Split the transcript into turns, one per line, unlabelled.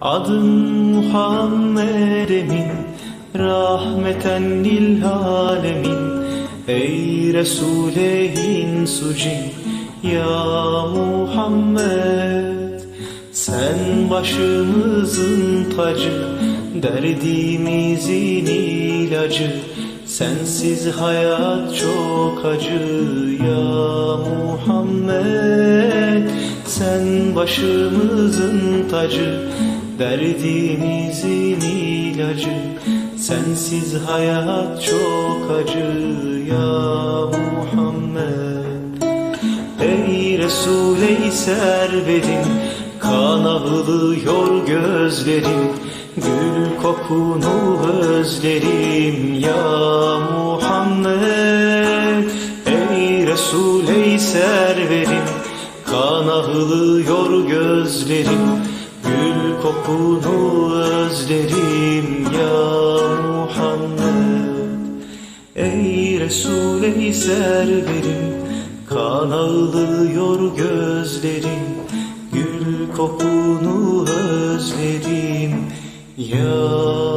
Adın Muhammed Emin Rahmeten lil alemin. Ey Resulehin sucin Ya Muhammed. Sen başımızın tacı Derdimizin ilacı Sensiz hayat çok acı Ya Muhammed. Sen başımızın tacı Derdimizin ilacı Sensiz hayat çok acı. Ya Muhammed Ey Resul ey serverim Kan ağlıyor gözlerim Gül kokunu özlerim Ya Muhammed. Ey Resul ey serverim Kan ağlıyor gözlerim kokunu özlerim Ya Muhammed. Ey Resul ey serverim Kan ağlıyor gözlerim. Gül kokunu özlerim Ya